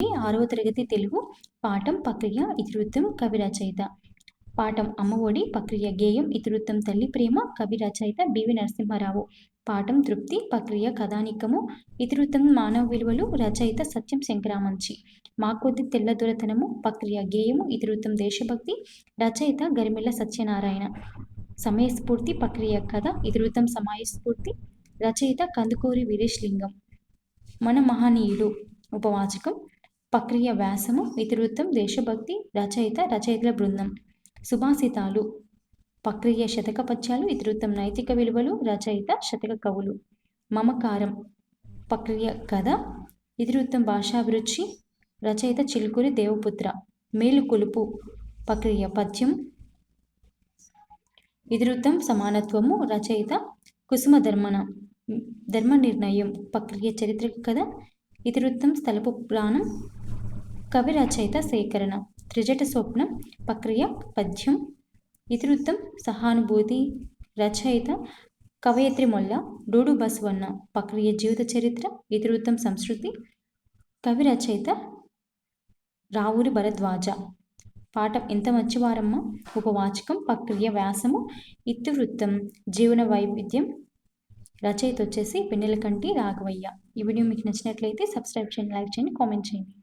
ఆరవ తరగతి తెలుగు పాఠం ప్రక్రియ ఇతివృత్తం కవి రచయిత పాఠం అమ్మఒడి ప్రక్రియ గేయం ఇతివృత్తం తల్లి ప్రేమ కవి రచయిత బివి నరసింహారావు. పాఠం తృప్తి ప్రక్రియ కథానికము ఇతివృత్తం మానవ విలువలు రచయిత సత్యం శంకరామంచి. మా కొద్ది తెల్ల దొరతనము ప్రక్రియ గేయము ఇతివృత్తం దేశభక్తి రచయిత గరిమెల్ల సత్యనారాయణ. సమయస్ఫూర్తి ప్రక్రియ కథ ఇతివృత్తం సమయస్ఫూర్తి రచయిత కందుకూరి వీరేష్ లింగం మన మహనీయులు. ఉపవాచకం ప్రక్రియ వ్యాసము ఇతివృత్తం దేశభక్తి రచయిత రచయితల బృందం. సుభాషితాలు ప్రక్రియ శతక పద్యాలు ఇతివృత్తం నైతిక విలువలు రచయిత శతక కవులు. మమకారం ప్రక్రియ కథ ఇతివృత్తం భాషాభిరుచి రచయిత చిలుకూరి దేవపుత్ర. మేలుకొలుపు ప్రక్రియ పద్యం. ఇతివృత్తం సమానత్వము రచయిత కుసుమ ధర్మన ధర్మ నిర్ణయం ప్రక్రియ చరిత్ర కథ ఇతివృత్తం స్థలపు పురాణం కవి రచయిత సేకరణ. త్రిజట స్వప్నం ప్రక్రియ పద్యం. ఇతివృత్తం సహానుభూతి రచయిత కవయత్రి మొల్ల డూడు బసవన్న ప్రక్రియ జీవిత చరిత్ర ఇతివృత్తం సంస్కృతి కవి రచయిత రావూరి భరద్వాజ. పాఠం ఎంత మంచివారమ్మ ఉపవాచకం ప్రక్రియ వ్యాసము ఇతివృత్తం జీవన వైవిధ్యం. రచయిత వచ్చేసి పెన్నెలకంటి రాఘవయ్య. ఈ వీడియో మీకు నచ్చినట్లయితే సబ్స్క్రైబ్ చేయండి లైక్ చేయండి కామెంట్ చేయండి.